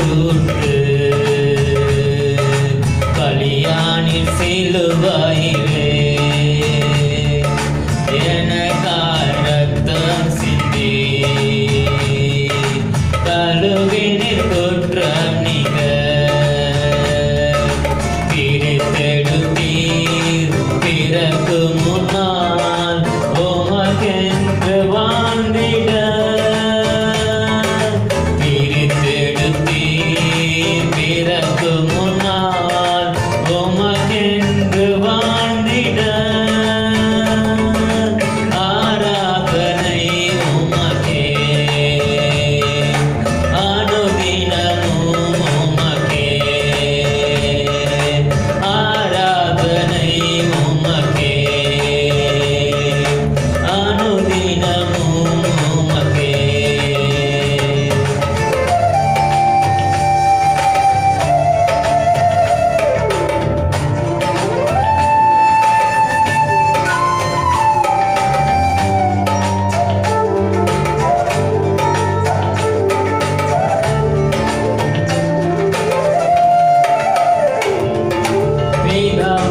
கூற்று கலியானில் சிலுவாயிலே. எனக்கால் ரத்தம் சிந்தி. கழுவினில் குற்றம் நிக பிரித்தெடுத்தீர் பிறகு made know.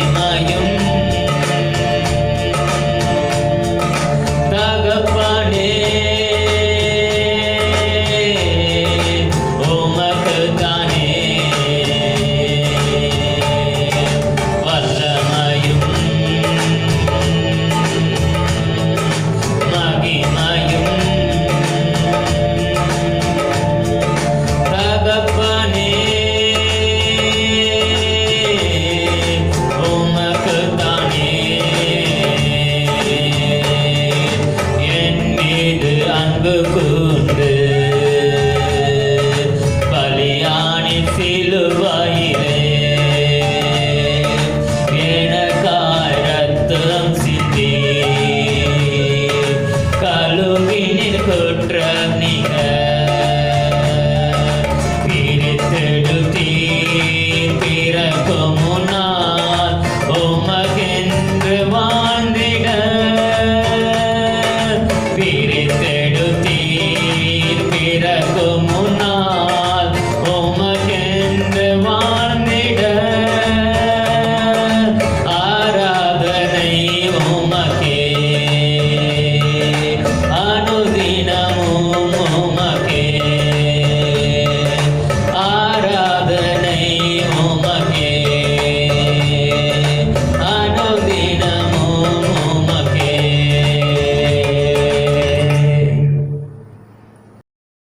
മഹിമയോ